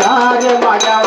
ತಾರೆ ಮಾಡ್ಯಾವ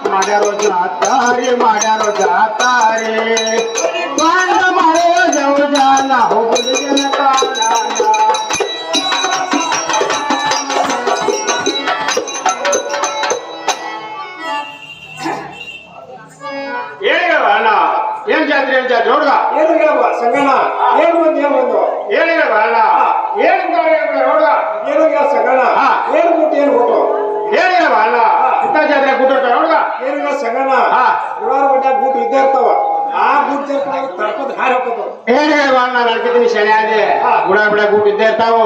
ಮಾಡ್ಯಾರೋ ಜಾತಾರಿ ಮಾಡ್ಯಾರೋ ಜಾತಾರಿ ಬಂದ ಮಾಡೋ ಜವ ಜಾನ ಹೋಗುದು ಜನಕಾನ ಹೇಳಿಗವ ಅಣ್ಣ ಏನ್ ಜಾತ್ರೆ ಏನ್ ಜಾತ್ರೆ ಹುಡುಗ ಏನು ಹೇಳುವ ಸಂಗಣ ಏನು ಬಂದು ಏನು ಬಂದು ಹೇಳಿಗವ ಅಣ್ಣ ಏನ್ ಹುಡುಗ ಏನು ಹೇಳ ಸಂಗಣ ಹಾ. ಏನು ಬಿಟ್ಟು ಏನು ಬಿಟ್ಟು ಹೇಳಿಗವ ಅಣ್ಣ ಇಂಥ ಜಾತ್ರೆ ಕೂತಿರ್ತಾವ ಹುಡುಗ ಏನು ಹೇಳ ಸಂಗಣ. ಉಡಾರ ಬಡ್ಡ ಬೂಟ್ ಇದ್ದೇ ಇರ್ತಾವ. ಆ ಬೂಟ್ ಸೇರ್ಕೊಂಡಾಗ ತಡ್ಕೊಂಡು ಹಾರಿ ಹೋಗ್ತಾವ ನಾನು ಅಣ್ಣ ನಡ್ಕಿದ್ದೀನಿ ಶನಿ ಅದೇ ಗುಡ ಬಿಡ ಗೂಟ್ ಇದ್ದೇ ಇರ್ತಾವ.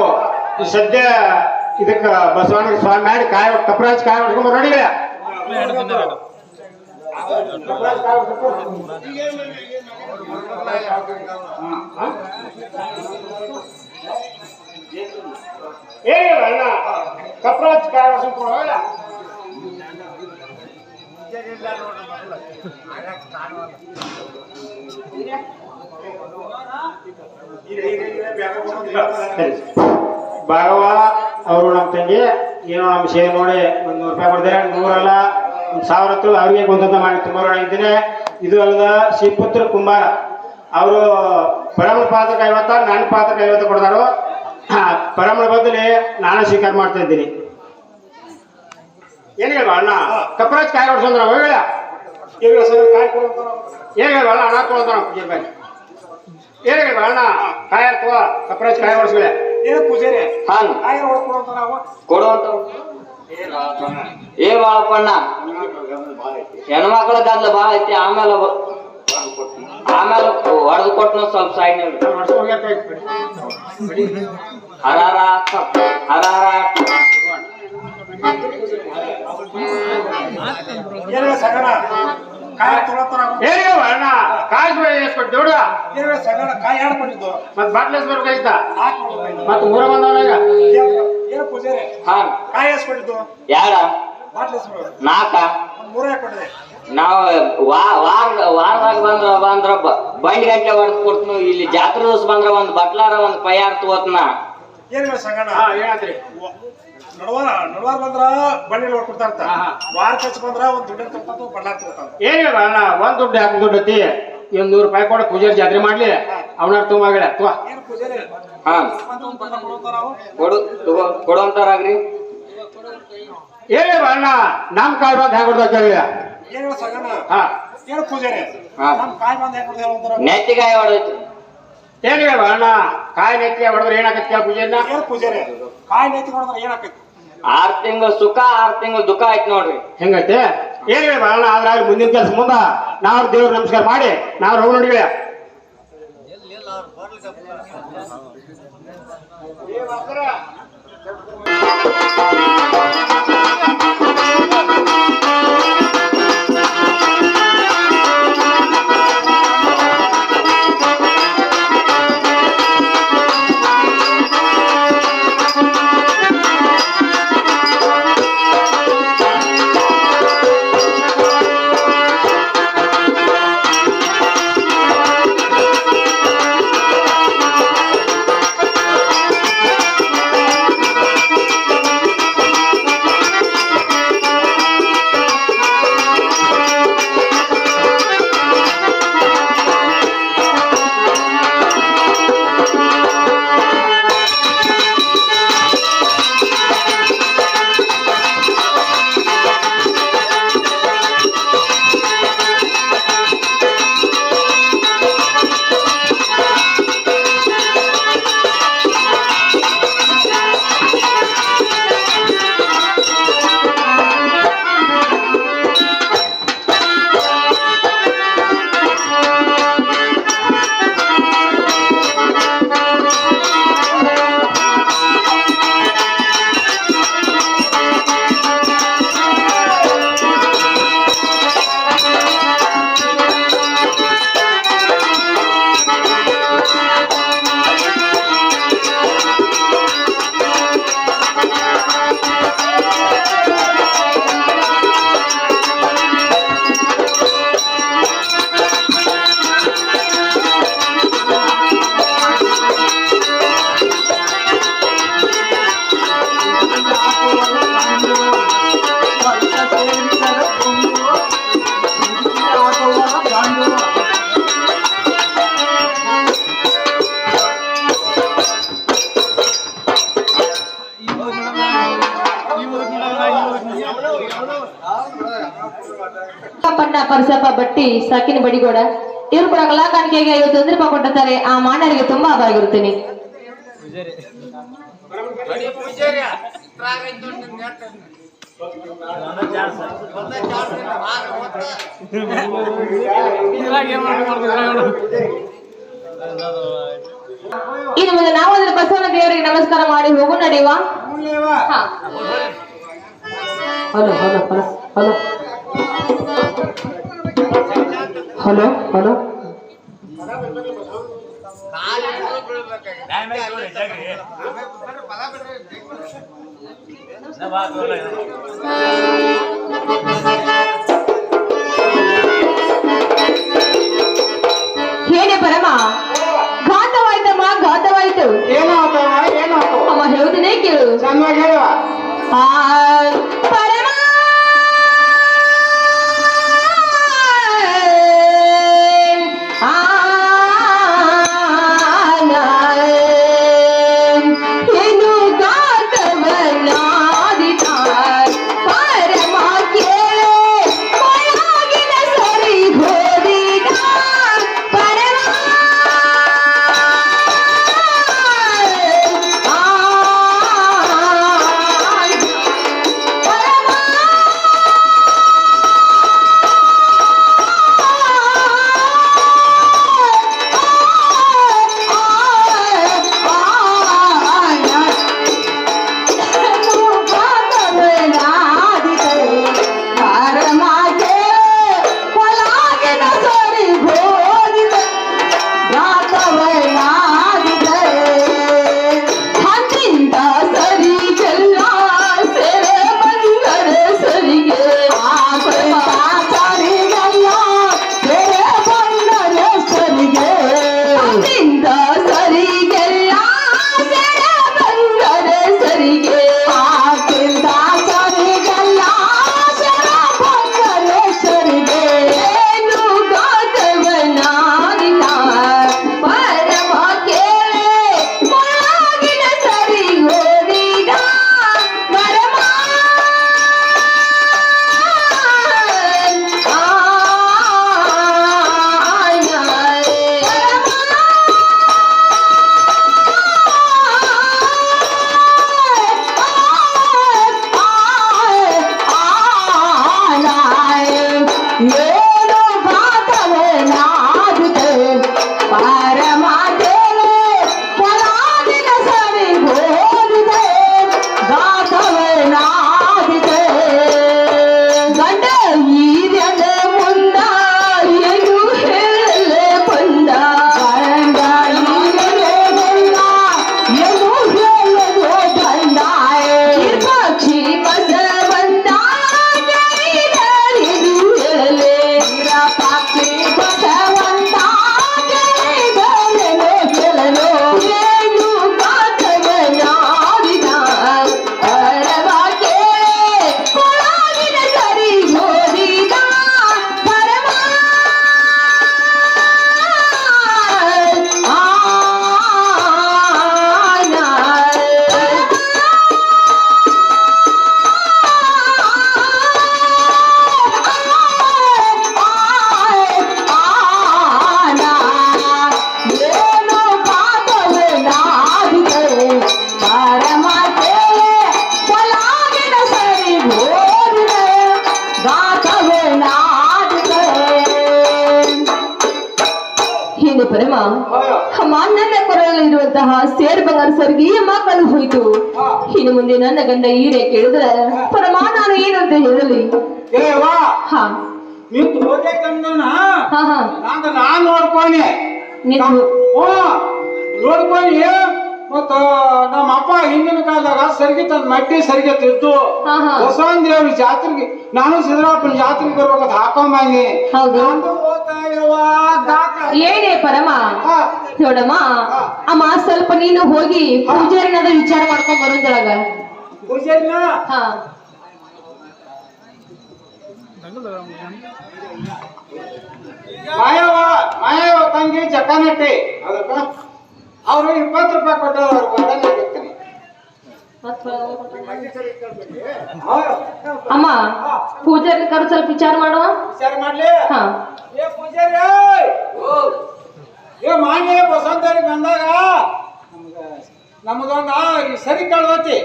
ಸದ್ಯ ಇದಕ್ಕ ಬಸವಣ್ಣ ಸ್ವಾಮಿ ಮಾಡಿ ಕಾಯ ಕಪ್ರಾಜ್ ಕಾಯ ಹೊಡ್ಕೊಂಡ್ ನೋಡಿಲ್ಲ ಏ ಅಣ್ಣ ಕಪ್ರಾಜ್ ಕಾಯ ಹೊಡ್ಕೊಂಡ್ ಭಾಗವ ಅವರು ನಮ್ಮ ತಂಗಿ, ಏನೋ ನಮ್ಮ ಶೇರ್ ನೋಡಿ ಒಂದು ನೂರು ರೂಪಾಯಿ ಕೊಡ್ತಾರೆ, ನೂರಲ್ಲ, ಒಂದು ಸಾವಿರ ಹತ್ತು ಅವ್ರಿಗೆ ಗೊಂದಲ ಮಾಡಿ ತುಂಬಿದ್ದೀನಿ ಇದು ಅಲ್ಲದ ಶ್ರೀಪುತ್ರ ಕುಂಬಾರ. ಅವರು ಪರಮ ಪಾತ್ರಕ್ಕೆ ಐವತ್ತ ನನ್ನ ಪಾತ್ರಕ್ಕೆ ಐವತ್ತು ಕೊಡ್ತಾರೋ ಪರಮಳ ಬದಲಿ ನಾನು ಸ್ವೀಕಾರ ಮಾಡ್ತಾ ಇದ್ದೀನಿ. ಏನು ಹೇಳುವ ಅಣ್ಣ? ಕಪ್ರಾಜ್ ಕಾಯಿ ಹೊಡ್ಸಂದ್ರ ಹೋಗ ಏನು ಹೇಳ ಸಂಗಣ ಕಾಯಿ ಕೊಡುವಂತಾರ ಏನು ಹೇಳುವ ಅಣ್ಣ? ಹಣ ತೊಗೊಂತಾನ ಪೂಜೆ ಬಾಯಿ. ಏನು ಹೇಳುವ ಅಣ್ಣ? ಕಾಯಿ ಹಾಕುವ ಕಪ್ರಾಜ್ ಕಾಯಿ ಹೊಡ್ಸ್ಕೊಳ್ಳೆ ಏನು ಪೂಜಾರಿ? ಹಾನ್. ಕಾಯಿ ಹೊಡ್ಕೊಡಂತಾರ ಅವ ಕೊಡುವಂತ ಏ ಬಾಳಪ್ಪಣ್ಣ ಹೆಣ್ಮಕ್ಳ ಗದ್ಲ ಬಾಳ ಐತಿ ಆಮೇಲೆ ಬ- ಆಮೇಲೆ ಹೊಡೆದು ಕೊಟ್ನು ಸ್ವಲ್ಪ ಸೈಡ್ ಹರಾರ ಹರಾರ ಏನು ಹೇಳ ಸಂಗಣ. ಕಾಯಿ ತೊಗೊಳತ್ತಾರ ಅಣ್ಣ ದೊಡ್ಡ ಸಂಗಣ ಕಾಯಿ ಎರಡು ಕೊಟ್ಟಿದ್ದು ಮತ್ ಬಾಟ್ಲ್ ಎಸ್ಬೇಕಾಯ್ತ ಹಾಕಿ ಮತ್ ಮೂರ ಏನು ಪೂಜಾರಿ ಕಾಯಿ ಯಾರ? ನಾಕ? ಮೂರೇ ನಾವ್ ವಾರ ವಾರದಾಗ ಬಂದ್ರ ಬಂದ್ರ ಬಂಡಿ ಗಂಟೆ ಹೊಡೆದು ಕೊಡ್ತೀನಿ ಇಲ್ಲಿ ಜಾತ್ರೆ ದಿವಸ ಬಂದ್ರ ಒಂದ್ ಬಟ್ಲಾರ ಒಂದ್ ಪೈಯಾರ್ ತಗೋತ್ನ ಏನು ಸಂಗಣ ಹಾ ಏನಾದ್ರಿ ನಡವಾರ ನಡವಾರ ಬಂದ್ರ ಬಳ್ಳಿ ಹೊಡ್ಕೊಡ್ತಾ ಇರ್ತ ಹಾ, ಹಾ. ವಾರ ಬಂದ್ರ ಒಂದ್ ದುಡ್ಡು ತಗೊಂಡು ಬಣ್ಣ ತಗೋತಾರ ಅಣ್ಣ ಒಂದ್ ದುಡ್ಡು ಹಾಕಿ ದುಡ್ಡು ಐತಿ ಒಂದ್ ನೂರು ರೂಪಾಯಿ ಕೊಡ ಪೂಜಾರಿ ಜಾತ್ರೆ ಮಾಡ್ಲಿ. ಅವನ ತುಂಬಾಗಡ ಕೊಡ್ತಾರ ಅವ ಕೊಡು ತಗೋ ಕೊಡುವಂತಾರಾಗ್ರಿ. ಏನ್ ಹೇಳುವ ಅಣ್ಣ ನಮ್ ಕಾಯಿ ಬಂದ್ ಹೆಂಗ್ ಹೊಡ್ದ ಕೇಳಿಲ್ಲ ಏನು ಹೇಳ ಸಂಗಣ ಹಾ. ಏನು ಪೂಜಾರಿ? ಹಾ. ನಮ್ ಕಾಯಿ ಬಂದ್ ಅಂತಾರ? ನೆತ್ತಿಗಾಯ ಹೊಡೆದೈತಿ. ಏನ್ ಹೇಳ ಅಣ್ಣ? ಕಾಯಿ ನೆತ್ತಿ ಹೊಡೆದ್ರೆ ಏನಾಗತ್ತೆ ಪೂಜೆನ ಪೂಜೆ ಪೂಜಾರಿ ಅದು ಕಾಯಿ ನೆತ್ತಿ ಹೊಡೆದ್ರೆ ಏನಾಗತ್ತೆ? ಆರ್ ತಿಂಗಳು ಸುಖ ಆರ್ ತಿಂಗಳು ದುಃಖ ಆಯ್ತು ನೋಡ್ರಿ. ಹೆಂಗೈತೆ? ಏನ್ ಹೇಳಿ ಬರೋಣ ಆದ್ರೆ ಮುಂದಿನ ಕೆಲಸ ಮುಂದ ನಾವು ದೇವ್ರ ನಮಸ್ಕಾರ ಮಾಡಿ ನಾವು ಹೋಗಿ ನೋಡಿವೆ ಏ ಪಣ್ಣ ಪರಸಪ್ಪ ಬಟ್ಟಿ ಸಾಕಿನ ಬಡಿಗೋಡ. ಇವ್ರು ಕೂಡ ಕಲಾಕಾಣಿಕೆಗೆ ಐವತ್ತು ಒಂದು ರೂಪಾಯಿ ಕೊಟ್ಟಿರ್ತಾರೆ ಆ ಮಾನವರಿಗೆ ತುಂಬಾ ಅಭಾಗಿರುತ್ತೇನೆ ಇನ್ನು ಮುಂದೆ ನಾವಾದ್ರೆ ಬಸವನ ದೇವರಿಗೆ ನಮಸ್ಕಾರ ಮಾಡಿ ಹೋಗು ನಡೆಯುವ. ಹಾ hello hello hello hello hello hello ಹೇಳಿ ಪರಮ ಘಾತವಾಯ್ತಮ್ಮ ಘಾತವಾಯ್ತು ಏನಾಗ್ತವ ಏನಾಗ್ತವ ಅಮ್ಮ ಹೇಳುವುದನ್ನೇ ಕೇಳು ಚೆನ್ನಾಗಿ ಹೇಳುವ ಆ ಮುಂದೆ ನನ್ನ ಗಂಡ ಈ ಕೇಳಿದ್ರೆ ಪರಮಾ ನಾನು ಏನು ಅಂತ ಹೇಳಲಿ ನಾನು ಓ ನೋಡ್ಕೊನಿ ಮತ್ತ ನಮ್ಮ ಅಪ್ಪ ಹಿಂದಿನ ಕಾಲದಾಗ ಸರಿಗೆ ತನ್ನ ಮಟ್ಟಿ ಸರಿಗೆ ತಿದ್ದು. ಹಾ, ಹಾ. ಬಸವನ ದೇವ್ರ ಜಾತ್ರೆಗೆ? ನಾನು ಸಿದ್ದರಾಪನ ಜಾತ್ರೆಗೆ ಬರ್ಬೇಕಂತ ಹಾಕೊಂಬಂದಿ. ಏನೇ ಪರಮ. ನೋಡಮ್ಮ ಅಮ್ಮ ಸ್ವಲ್ಪ ನೀನು ಹೋಗಿ ಪೂಜಾರಿನಾದ ವಿಚಾರ ಮಾಡ್ಕೊಂಡ್ ಬರೋದ್ರಾಗ ಪೂಜಾರಿನ? ಮಾಯವ ಮಾಯವ ತಂಗಿ ಚಕ್ಕನಟ್ಟಿ ಅದಕ್ಕ? ಅವ್ರು ಇಪ್ಪತ್ತು ರೂಪಾಯಿ ಕೊಟ್ಟವ್ರು ಅವ್ರು ಅಮ್ಮ ಪೂಜಾರಿ ಕರು ಸ್ವಲ್ಪ ವಿಚಾರ ಮಾಡುವ? ವಿಚಾರ ಮಾಡ್ಲಿ. ಹಾ. ಏ ಪೂಜಾರಿ ಏ ಮಾನ್ಯ ಬಂದಾಗ ನಮ್ಗ ನಮ್ದೊಂದ ಈ ಸರಿ ಕಳ್ದತಿ.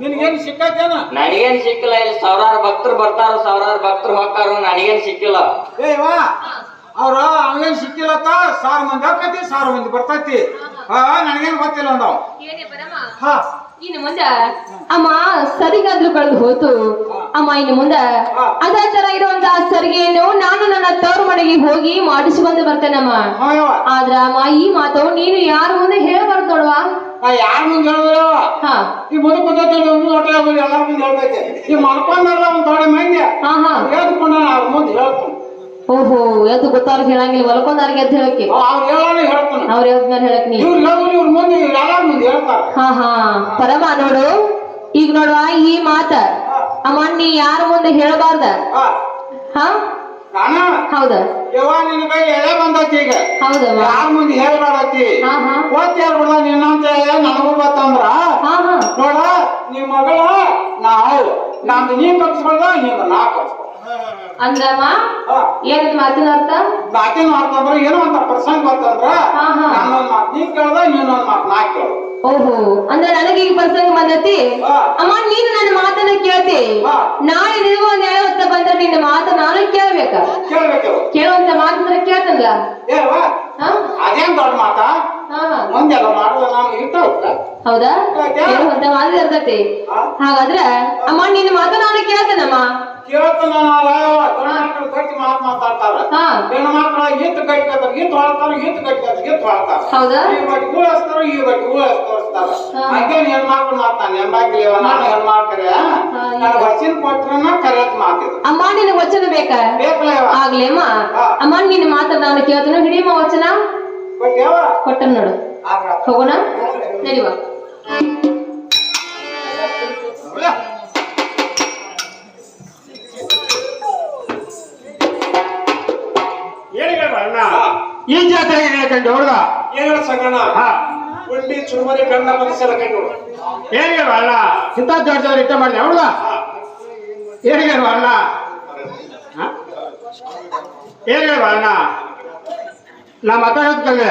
ನಿನ್ಗೇನು ಸಿಕ್ಕತ್ತೇನ ನನಗೇನ್ ಸಿಕ್ಕಿಲ್ಲ ಇಲ್ಲಿ ಸಾವಿರಾರು ಭಕ್ತರು ಬರ್ತಾರ ಸಾವಿರಾರು ಭಕ್ತರು ಹೋಗ್ತಾರ ನನಗೇನ್ ಸಿಕ್ಕಿಲ್ಲ. ಏ ವಾ. ಅವ್ರ ಆನ್ಲೈನ್ ಸಿಕ್ಕಿಲ್ಲತ್ತ ಸಾರ್ ಮಂದಿ ಹಾಕೈತಿ ಸಾರ್ ಮಂದಿ ಬರ್ತೈತಿ. ಹಾ ನನಗೇನು ಗೊತ್ತಿಲ್ಲ ಅಂದವ್. ಹಾ. ಇನ್ನು ಮುಂದೆ ಅಮ್ಮ ಸರಿಗಾದ್ರೂ ಕಳೆದು ಹೋತು. ಅಮ್ಮ ಇನ್ನು ಮುಂದೆ ಅದೇ ತರ ಇರುವಂತ ಸರಿಗೆಯನ್ನು ನಾನು ನನ್ನ ತವರು ಮನೆಗೆ ಹೋಗಿ ಮಾಡಿಸಿಕೊಂಡು ಬರ್ತೇನಮ್ಮ ಹಾ ಆದ್ರ ಅಮ್ಮ ಈ ಮಾತು ನೀನು ಯಾರ ಮುಂದೆ ಹೇಳಬಾರ್ದು ನೋಡುವ ಯಾರ ಮುಂದೆ ಹೇಳಿದ್ರು ಹಾ. ಈ ಮುಂದೆ ಕುಂತೈತಿ ಒಂದು ಹೊಟ್ಟೆ ಎಲ್ಲಾರ ಮುಂದೆ ಹೇಳ್ತೈತೆ ಈ ಮಲ್ಕೊಂಡಲ್ಲ ಒಂದ್ ದೊಡ್ಡ ಮಂದಿ ಹಾ ಹಾ ಹೇಳ್ಕೊಂಡ ಮುಂದೆ ಹೇಳ್ಕೊಂಡು ಓಹೋ ಎದ್ದು ಗೊತ್ತಾರ ಹೇಳಂಗಿಲ್ಲ ಹೊಲ್ಕೊಂಡಾರ್ಗೆ ಎದ್ದು ಹೇಳಕ್ಕೆ. ಅವ್ರು ಹೇಳ್ದ್ಮೇಲೆ ಹೇಳಕ್ ನೀ ಹಾ ಹಾ. ಪರಮ ನೋಡು ಈಗ ನೋಡುವ ಈ ಮಾತ. ಅಮ್ಮ ನೀ ಯಾರ ಮುಂದೆ ಹೇಳಬಾರ್ದ? ಹಾ. ನಾನ ಹೌದ. ಯವ್ವ ನಿನ್ನ ಕೈ ಎಳೆ ಬಂದೈತಿ ಈಗ. ಹೌದಮ್ಮ ಯಾರ ಮುಂದೆ ಹೇಳ್ಬೇಡತಿ ಹಾ ಹಾ. ಓದ್ತ ಹೇಳ್ಬಿಡ ನಿನ್ನಂತ ನನಗೂ ಗೊತ್ತಂದ್ರ? ಹಾ ಹಾ. ನೋಡ ನಿಮ್ ಮಗಳ ನಾವು ನಮ್ದು ನೀ ಕಲ್ಸ್ಕೊಳ್ದ ನಿಂದ ನಾ ಅಂದ್ರಮ್ಮ ಹಾ. ಏನದ್ ಮಾತಿನ ಅರ್ಥ? ಮಾತಿನ ಅಂತಂದ್ರ ಏನೋ ಅಂತ ಪ್ರಸಂಗ ಬಂತಂದ್ರ ಹಾ. ನಾನೊಂದ್ ಮಾತು ನೀ ಕೇಳ್ದ ನೀನೊಂದ್ ಮಾತು ನಾ ಕೇಳು ಓಹೋ ಅಂದ್ರೆ ನನಗೆ ಈಗ ಪ್ರಸಂಗ ಬಂದೈತಿ? ಅಮ್ಮ ನೀನು ನನ್ನ ಮಾತನ್ನ ಕೇಳ್ತಿ. ನಾಳೆ ನಿನಗೂ ಒಂದ್ ಬಂದ್ರೆ ನಿನ್ನ ಮಾತು ನಾನು ಕೇಳ್ಬೇಕ? ಕೇಳುವಂತ ಮಾತಂದ್ರೆ ಹಾ. ಅದೇನ್ ದೊಡ್ಡ ಮಾತಾ? ಒಂದೆಲ್ಲ ಮಾಡುವ ನಾನು ಹೌದಾ? ಯಾಕೆ? ಕೇಳುವಂತ ಮಾತು ಇರ್ತೈತಿ. ಹಾಗಾದ್ರೆ ಅಮ್ಮ ನಿನ್ನ ಮಾತು ನಾನು ಕೇಳ್ತೇನಮ್ಮ? ಕೇಳ್ತಾನ ಕಟ್ಟಿ ಗಟ್ಟಿ ಮಾತು ಮಾತಾಡ್ತಾರ. ಹೆಣ್ಣು ಮಕ್ಕಳ ಈತ್ ಗಟ್ಟಿ ಈತ್ ಹೊಳ್ತಾರ ಈತ್ ಗಟ್ಟಿ ಈತ್ ಹೊಳ್ತಾರ ಈ ಬಟ್ಟಿ ಉಳಿಸ್ತಾರ ಈ ಬಟ್ಟಿ ತೋರಿಸ್ತಾರ. ಹಂಗೇನ್ ಹೆಣ್ಮಕ್ಳು ಮಾತಾನ ಎಂಬಾಗಿಲ್ಲ ನಾನು ಹೆಣ್ಮಕ್ಳ್ರೆ ನಾನು ವಚನ ಕೊಟ್ರನ್ನ ಕರೆಯತ್ ಮಾತಿದ್ರು ಅಮ್ಮ ನಿನ್ ವಚನ ಬೇಕ? ಬೇಕಲ್ಲ ಆಗ್ಲೇಮ್ಮ. ಅಮ್ಮ. ನಿನ್ ನಾನು ಕೇಳ್ತಾನ. ಹಿಡಿಯಮ್ಮ ವಚನ. ಕೊಟ್ಟ ನೋಡು. ಹೋಗೋಣ? ನಡಿವ ಏನಿಗೆ ಈ ಜಾತ್ರೆಗೆ ಹೇಳ್ಕೊಂಡು ಹುಡುಗ? ಏನ ಸಂಗಣ ಉಂಡಿ ಚುರುಮರಿ ಕಣ್ಣ ಮನಸ್ಸೆಲ್ಲ ಕಂಡು ಏನ್ ಅಲ್ಲ ಇಂಥ ದೊಡ್ಡ ಇಟ್ಟ ಇಷ್ಟ ಮಾಡಿದೆ ಹುಡುಗ? ಅಣ್ಣ? ಹಾ? ನಮ್ಮ ಅಣ್ಣ? ನಾ ಚೆನ್ನಾಗಿ ಕಲ್ಲೆ